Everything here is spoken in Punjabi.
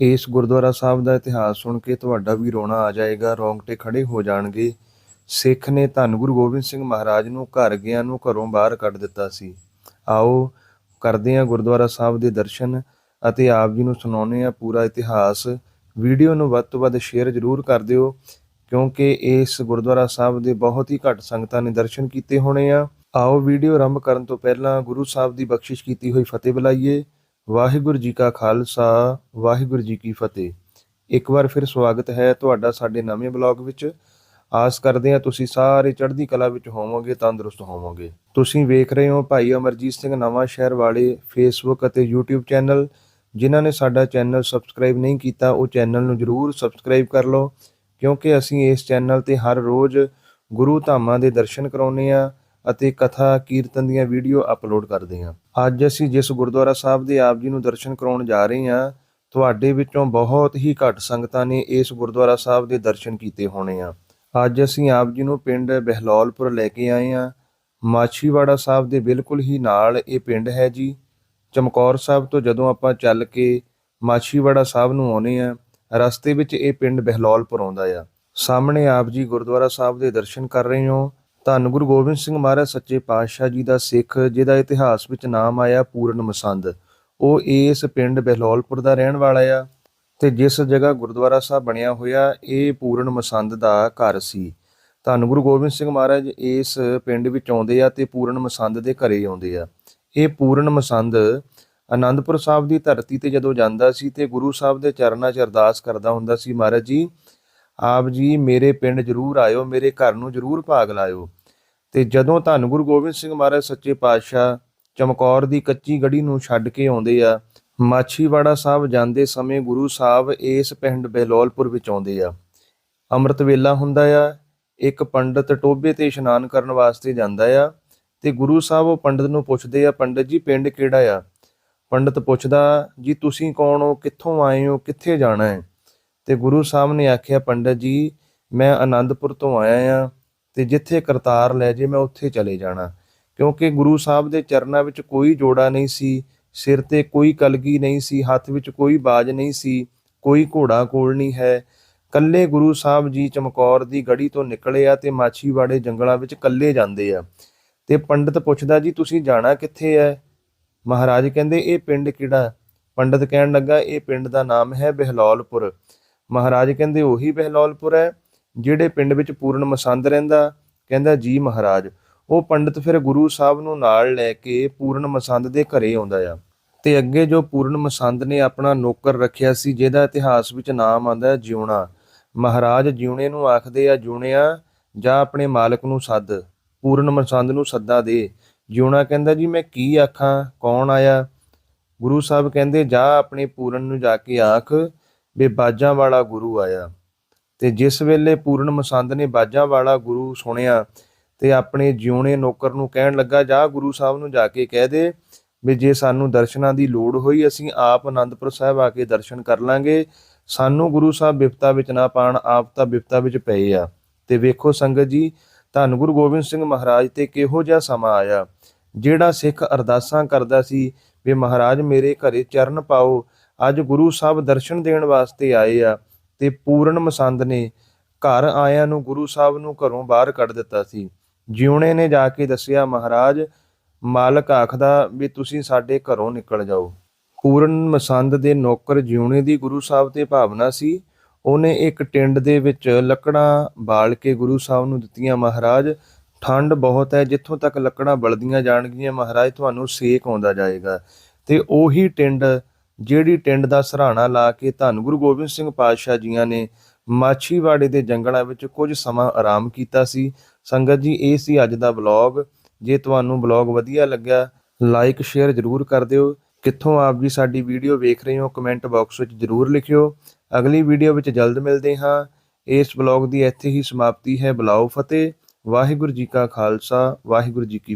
ਇਸ ਗੁਰਦੁਆਰਾ ਸਾਹਿਬ ਦਾ ਇਤਿਹਾਸ ਸੁਣ ਕੇ ਤੁਹਾਡਾ ਵੀ ਰੋਣਾ ਆ ਜਾਏਗਾ, ਰੋਂਗਟੇ ਖੜੇ ਹੋ ਜਾਣਗੇ। ਸਿੱਖ ਨੇ ਧੰਨ ਗੁਰੂ ਗੋਬਿੰਦ ਸਿੰਘ ਮਹਾਰਾਜ ਨੂੰ ਘਰ ਗਿਆ ਨੂੰ ਘਰੋਂ ਬਾਹਰ ਕੱਢ ਦਿੱਤਾ ਸੀ। ਆਓ ਕਰਦੇ ਹਾਂ ਗੁਰਦੁਆਰਾ ਸਾਹਿਬ ਦੇ ਦਰਸ਼ਨ ਅਤੇ ਆਪ ਜੀ ਨੂੰ ਸੁਣਾਉਂਦੇ ਹਾਂ ਪੂਰਾ ਇਤਿਹਾਸ। ਵੀਡੀਓ ਨੂੰ ਵੱਧ ਤੋਂ ਵੱਧ ਸ਼ੇਅਰ ਜ਼ਰੂਰ ਕਰ ਦਿਓ, ਕਿਉਂਕਿ ਇਸ ਗੁਰਦੁਆਰਾ ਸਾਹਿਬ ਦੇ ਬਹੁਤ ਹੀ ਘੱਟ ਸੰਗਤਾਂ ਨੇ ਦਰਸ਼ਨ ਕੀਤੇ ਹੋਣੇ ਆ। ਆਓ ਵੀਡੀਓ ਆਰੰਭ ਕਰਨ ਤੋਂ ਪਹਿਲਾਂ ਗੁਰੂ ਸਾਹਿਬ ਦੀ ਬਖਸ਼ਿਸ਼ ਕੀਤੀ ਹੋਈ ਫਤਿਹ ਬੁਲਾਈਏ। ਵਾਹਿਗੁਰੂ ਜੀ ਕਾ ਖਾਲਸਾ, ਵਾਹਿਗੁਰੂ ਜੀ ਕੀ ਫਤਿਹ। ਇੱਕ ਵਾਰ ਫਿਰ ਸਵਾਗਤ ਹੈ ਤੁਹਾਡਾ ਸਾਡੇ ਨਵੇਂ ਬਲੌਗ ਵਿੱਚ। ਆਸ ਕਰਦੇ ਹਾਂ ਤੁਸੀਂ ਸਾਰੇ ਚੜ੍ਹਦੀ ਕਲਾ ਵਿੱਚ ਹੋਵੋਗੇ, ਤੰਦਰੁਸਤ ਹੋਵੋਗੇ। ਤੁਸੀਂ ਵੇਖ ਰਹੇ ਹੋ ਭਾਈ ਅਮਰਜੀਤ ਸਿੰਘ ਨਵਾਂ ਸ਼ਹਿਰ ਵਾਲੇ ਫੇਸਬੁੱਕ ਅਤੇ YouTube ਚੈਨਲ। ਜਿਨ੍ਹਾਂ ਨੇ ਸਾਡਾ ਚੈਨਲ ਸਬਸਕ੍ਰਾਈਬ ਨਹੀਂ ਕੀਤਾ, ਉਹ ਚੈਨਲ ਨੂੰ ਜਰੂਰ ਸਬਸਕ੍ਰਾਈਬ ਕਰ ਲਓ। ਕਿਉਂਕਿ ਅਸੀਂ ਇਸ ਚੈਨਲ ਤੇ ਹਰ ਰੋਜ਼ ਗੁਰੂ ਧਾਮਾਂ ਦੇ ਦਰਸ਼ਨ ਕਰਾਉਂਦੇ ਆ ਅਤੇ ਕਥਾ ਕੀਰਤਨ ਦੀਆਂ ਵੀਡੀਓ ਅਪਲੋਡ ਕਰਦੇ ਹਾਂ। ਅੱਜ ਅਸੀਂ ਜਿਸ ਗੁਰਦੁਆਰਾ ਸਾਹਿਬ ਦੇ ਆਪ ਜੀ ਨੂੰ ਦਰਸ਼ਨ ਕਰਾਉਣ ਜਾ ਰਹੇ ਹਾਂ, ਤੁਹਾਡੇ ਵਿੱਚੋਂ ਬਹੁਤ ਹੀ ਘੱਟ ਸੰਗਤਾਂ ਨੇ ਇਸ ਗੁਰਦੁਆਰਾ ਸਾਹਿਬ ਦੇ ਦਰਸ਼ਨ ਕੀਤੇ ਹੋਣੇ ਆ। ਅੱਜ ਅਸੀਂ ਆਪ ਜੀ ਨੂੰ ਪਿੰਡ ਬਹਿਲੌਲਪੁਰ ਲੈ ਕੇ ਆਏ ਹਾਂ। ਮਾਛੀਵਾੜਾ ਸਾਹਿਬ ਦੇ ਬਿਲਕੁਲ ਹੀ ਨਾਲ ਇਹ ਪਿੰਡ ਹੈ ਜੀ। ਚਮਕੌਰ ਸਾਹਿਬ ਤੋਂ ਜਦੋਂ ਆਪਾਂ ਚੱਲ ਕੇ ਮਾਛੀਵਾੜਾ ਸਾਹਿਬ ਨੂੰ ਆਉਨੇ ਆ ਰਸਤੇ ਵਿੱਚ ਇਹ ਪਿੰਡ ਬਹਿਲੌਲਪੁਰ ਆਉਂਦਾ ਆ। ਸਾਹਮਣੇ ਆਪ ਜੀ ਗੁਰਦੁਆਰਾ ਸਾਹਿਬ ਦੇ ਦਰਸ਼ਨ ਕਰ ਰਹੇ ਹੋ। ਧੰਨ ਗੁਰੂ ਗੋਬਿੰਦ ਸਿੰਘ ਮਹਾਰਾਜ ਸੱਚੇ ਪਾਤਸ਼ਾਹ ਜੀ ਦਾ ਸਿੱਖ, ਜਿਹਦਾ ਇਤਿਹਾਸ ਵਿੱਚ ਨਾਮ ਆਇਆ ਪੂਰਨ ਮਸੰਦ। ਉਹ ਇਸ ਪਿੰਡ ਬਹਿਲੋਲਪੁਰ ਦਾ ਰਹਿਣ ਵਾਲਾ ਆ ਤੇ ਜਿਸ ਜਗ੍ਹਾ ਗੁਰਦੁਆਰਾ ਸਾਹਿਬ ਬਣਿਆ ਹੋਇਆ, ਇਹ ਪੂਰਨ ਮਸੰਦ ਦਾ ਘਰ ਸੀ। ਧੰਨ ਗੁਰੂ ਗੋਬਿੰਦ ਸਿੰਘ ਮਹਾਰਾਜ ਇਸ ਪਿੰਡ ਵਿੱਚ ਆਉਂਦੇ ਆ ਤੇ ਪੂਰਨ ਮਸੰਦ ਦੇ ਘਰੇ ਆਉਂਦੇ ਆ। ਇਹ ਪੂਰਨ ਮਸੰਦ ਆਨੰਦਪੁਰ ਸਾਹਿਬ ਦੀ ਧਰਤੀ ਤੇ ਜਦੋਂ ਜਾਂਦਾ ਸੀ ਤੇ ਗੁਰੂ ਸਾਹਿਬ ਦੇ ਚਰਨਾਂ 'ਚ ਅਰਦਾਸ ਕਰਦਾ ਹੁੰਦਾ ਸੀ, ਮਹਾਰਾਜ ਜੀ, ਆਪ ਜੀ ਮੇਰੇ ਪਿੰਡ ਜਰੂਰ ਆਇਓ, ਮੇਰੇ ਘਰ ਨੂੰ ਜਰੂਰ ਭਾਗ ਲਾਇਓ। ਤੇ ਜਦੋਂ ਧੰਨ ਗੁਰੂ ਗੋਬਿੰਦ ਸਿੰਘ ਮਹਾਰਾਜ ਸੱਚੇ ਪਾਤਸ਼ਾਹ ਚਮਕੌਰ ਦੀ ਕੱਚੀ ਗੜੀ ਨੂੰ ਛੱਡ ਕੇ ਆਉਂਦੇ ਆ, ਮਾਛੀਵਾੜਾ ਸਾਹਿਬ ਜਾਂਦੇ ਸਮੇਂ ਗੁਰੂ ਸਾਹਿਬ ਇਸ ਪਿੰਡ ਬਹਿਲੋਲਪੁਰ ਵਿੱਚ ਆਉਂਦੇ ਆ। ਅੰਮ੍ਰਿਤ ਵੇਲਾ ਹੁੰਦਾ ਆ, ਇੱਕ ਪੰਡਤ ਟੋਬੇ ਤੇ ਇਸ਼ਨਾਨ ਕਰਨ ਵਾਸਤੇ ਜਾਂਦਾ ਆ ਤੇ ਗੁਰੂ ਸਾਹਿਬ ਉਹ ਪੰਡਤ ਨੂੰ ਪੁੱਛਦੇ ਆ, ਪੰਡਤ ਜੀ ਪਿੰਡ ਕਿਹੜਾ ਆ? ਪੰਡਤ ਪੁੱਛਦਾ, ਜੀ ਤੁਸੀਂ ਕੌਣ ਹੋ? ਕਿੱਥੋਂ ਆਏ ਹੋ? ਕਿੱਥੇ ਜਾਣਾ ਹੈ? ਤੇ ਗੁਰੂ ਸਾਹਿਬ ਨੇ ਆਖਿਆ, ਪੰਡਤ ਜੀ, ਮੈਂ ਆਨੰਦਪੁਰ ਤੋਂ ਆਇਆ ਆ। ਤੇ ਜਿੱਥੇ ਕਰਤਾਰ ਲੈ ਜੇ ਮੈਂ ਉੱਥੇ ਚਲੇ ਜਾਣਾ। ਕਿਉਂਕਿ ਗੁਰੂ ਸਾਹਿਬ ਦੇ ਚਰਨਾਂ ਵਿੱਚ ਕੋਈ ਜੋੜਾ ਨਹੀਂ ਸੀ, ਸਿਰ ਤੇ ਕੋਈ ਕਲਗੀ ਨਹੀਂ ਸੀ, ਹੱਥ ਵਿੱਚ ਕੋਈ ਬਾਜ ਨਹੀਂ ਸੀ, ਕੋਈ ਘੋੜਾ ਕੋਲ ਨਹੀਂ ਹੈ। ਕੱਲੇ ਗੁਰੂ ਸਾਹਿਬ ਜੀ ਚਮਕੌਰ ਦੀ ਗੜੀ ਤੋਂ ਨਿਕਲੇ ਆ ਤੇ ਮਾਛੀਵਾੜੇ ਜੰਗਲਾਂ ਵਿੱਚ ਕੱਲੇ ਜਾਂਦੇ ਆ। ਤੇ ਪੰਡਤ ਪੁੱਛਦਾ, ਜੀ, ਤੁਸੀਂ ਜਾਣਾ ਕਿੱਥੇ ਹੈ ਮਹਾਰਾਜ ਕਹਿੰਦੇ, ਇਹ ਪਿੰਡ ਕਿਹੜਾ? ਪੰਡਤ ਕਹਿਣ ਲੱਗਾ, ਇਹ ਪਿੰਡ ਦਾ ਨਾਮ ਹੈ ਬਹਿਲੌਲਪੁਰ। ਮਹਾਰਾਜ ਕਹਿੰਦੇ, ਉਹੀ ਬਹਿਲੌਲਪੁਰ ਹੈ ਜਿਹੜੇ ਪਿੰਡ ਵਿੱਚ ਪੂਰਨ ਮਸੰਦ ਰਹਿੰਦਾ, ਕਹਿੰਦਾ ਜੀ ਮਹਾਰਾਜ, ਉਹ ਪੰਡਤ ਫਿਰ ਗੁਰੂ ਸਾਹਿਬ ਨੂੰ ਨਾਲ ਲੈ ਕੇ ਪੂਰਨ ਮਸੰਦ ਦੇ ਘਰੇ ਆਉਂਦਾ ਆ। ਤੇ ਅੱਗੇ ਜੋ ਪੂਰਨ ਮਸੰਦ ਨੇ ਆਪਣਾ ਨੌਕਰ ਰੱਖਿਆ ਸੀ, ਜਿਹਦਾ ਇਤਿਹਾਸ ਵਿੱਚ ਨਾਮ ਆਂਦਾ ਹੈ ਜਿਉਣਾ। ਮਹਾਰਾਜ ਜਿਉਣੇ ਨੂੰ ਆਖਦੇ ਆ, ਜਿਉਣਿਆ, ਜਾਂ ਆਪਣੇ ਮਾਲਕ ਨੂੰ ਸੱਦ, ਪੂਰਨ ਮਸੰਦ ਨੂੰ ਸੱਦਾ ਦੇ। ਜਿਉਣਾ ਕਹਿੰਦਾ, ਜੀ, ਮੈਂ ਕੀ ਆਖਾਂ? ਕੌਣ ਆਇਆ? ਗੁਰੂ ਸਾਹਿਬ ਕਹਿੰਦੇ, ਜਾ ਆਪਣੇ ਪੂਰਨ ਨੂੰ ਜਾ ਕੇ ਆਖ, ਵੀ ਬਾਜਾਂ ਵਾਲਾ ਗੁਰੂ ਆਇਆ। ਤੇ ਜਿਸ ਵੇਲੇ ਪੂਰਨ ਮਸੰਦ ਨੇ ਬਾਜਾਂ ਵਾਲਾ ਗੁਰੂ ਸੁਣਿਆ ਤੇ ਆਪਣੇ ਜਿਉਣੇ ਨੌਕਰ ਨੂੰ ਕਹਿਣ ਲੱਗਾ, ਜਾ ਗੁਰੂ ਸਾਹਿਬ ਨੂੰ ਜਾ ਕੇ ਕਹਿ ਦੇ ਵੀ ਜੇ ਸਾਨੂੰ ਦਰਸ਼ਨਾਂ ਦੀ ਲੋੜ ਹੋਈ, ਅਸੀਂ ਆਪ ਆਨੰਦਪੁਰ ਸਾਹਿਬ ਆ ਕੇ ਦਰਸ਼ਨ ਕਰ ਲਾਂਗੇ। ਸਾਨੂੰ ਗੁਰੂ ਸਾਹਿਬ ਵਿਪਤਾ ਵਿੱਚ ਨਾ ਪਾਣ, ਆਪ ਤਾਂ ਬਿਪਤਾ ਵਿੱਚ ਪਏ ਆ। ਤੇ ਵੇਖੋ ਸੰਗਤ ਜੀ, ਧੰਨ ਗੁਰੂ ਗੋਬਿੰਦ ਸਿੰਘ ਮਹਾਰਾਜ ਤੇ ਕਿਹੋ ਜਿਹਾ ਸਮਾਂ ਆਇਆ। ਜਿਹੜਾ ਸਿੱਖ ਅਰਦਾਸਾਂ ਕਰਦਾ ਸੀ, ਵੀ ਮਹਾਰਾਜ ਮੇਰੇ ਘਰੇ ਚਰਨ ਪਾਓ, ਅੱਜ ਗੁਰੂ ਸਾਹਿਬ ਦਰਸ਼ਨ ਦੇਣ ਵਾਸਤੇ ਆਏ ਆ। ਤੇ ਪੂਰਨ ਮਸੰਦ ਨੇ ਘਰ ਆਇਆਂ ਨੂੰ ਗੁਰੂ ਸਾਹਿਬ ਨੂੰ ਘਰੋਂ ਬਾਹਰ ਕੱਢ ਦਿੱਤਾ ਸੀ। ਜਿਉਣੇ ਨੇ ਜਾ ਕੇ ਦੱਸਿਆ, ਮਹਾਰਾਜ, ਮਾਲਕ ਆਖਦਾ ਵੀ ਤੁਸੀਂ ਸਾਡੇ ਘਰੋਂ ਨਿਕਲ ਜਾਓ। ਪੂਰਨ ਮਸੰਦ ਦੇ ਨੌਕਰ ਜਿਉਣੇ ਦੀ ਗੁਰੂ ਸਾਹਿਬ ਤੇ ਭਾਵਨਾ ਸੀ। ਉਹਨੇ ਇੱਕ ਟਿੰਡ ਦੇ ਵਿੱਚ ਲੱਕੜਾਂ ਬਾਲ ਕੇ ਗੁਰੂ ਸਾਹਿਬ ਨੂੰ ਦਿੱਤੀਆਂ, ਮਹਾਰਾਜ, ਠੰਡ ਬਹੁਤ ਹੈ, ਜਿੱਥੋਂ ਤੱਕ ਲੱਕੜਾਂ ਬਲਦੀਆਂ ਜਾਣਗੀਆਂ, ਮਹਾਰਾਜ, ਤੁਹਾਨੂੰ ਸੇਕ ਆਉਂਦਾ ਜਾਏਗਾ। ਤੇ ਉਹੀ ਟਿੰਡ ਜਿਹੜੀ ਟਿੰਡ ਦਾ ਸਹਾਰਾ ਲਾ ਕੇ ਧੰਨ ਗੁਰੂ ਗੋਬਿੰਦ ਸਿੰਘ ਪਾਤਸ਼ਾਹ ਜੀਆਂ ਨੇ ਮਾਛੀਵਾੜੇ ਦੇ ਜੰਗਲਾਂ ਵਿੱਚ ਕੁਝ ਸਮਾਂ ਆਰਾਮ ਕੀਤਾ ਸੀ। ਸੰਗਤ ਜੀ, ਇਹ ਸੀ ਅੱਜ ਦਾ ਬਲੌਗ ਜੇ ਤੁਹਾਨੂੰ ਬਲੌਗ ਵਧੀਆ ਲੱਗਿਆ ਲਾਈਕ ਸ਼ੇਅਰ ਜ਼ਰੂਰ ਕਰ ਦਿਓ। ਕਿੱਥੋਂ ਆਪ ਜੀ ਸਾਡੀ ਵੀਡੀਓ ਵੇਖ ਰਹੇ ਹੋ ਕਮੈਂਟ ਬਾਕਸ ਵਿੱਚ ਜ਼ਰੂਰ ਲਿਖਿਓ। ਅਗਲੀ ਵੀਡੀਓ ਵਿੱਚ ਜਲਦ ਮਿਲਦੇ ਹਾਂ। ਇਸ ਬਲੌਗ ਦੀ ਇੱਥੇ ਹੀ ਸਮਾਪਤੀ ਹੈ। ਬੁਲਾਓ ਫਤਿਹ। ਵਾਹਿਗੁਰੂ ਜੀ ਕਾ ਖਾਲਸਾ। ਵਾਹਿਗੁਰੂ ਜੀ ਕੀ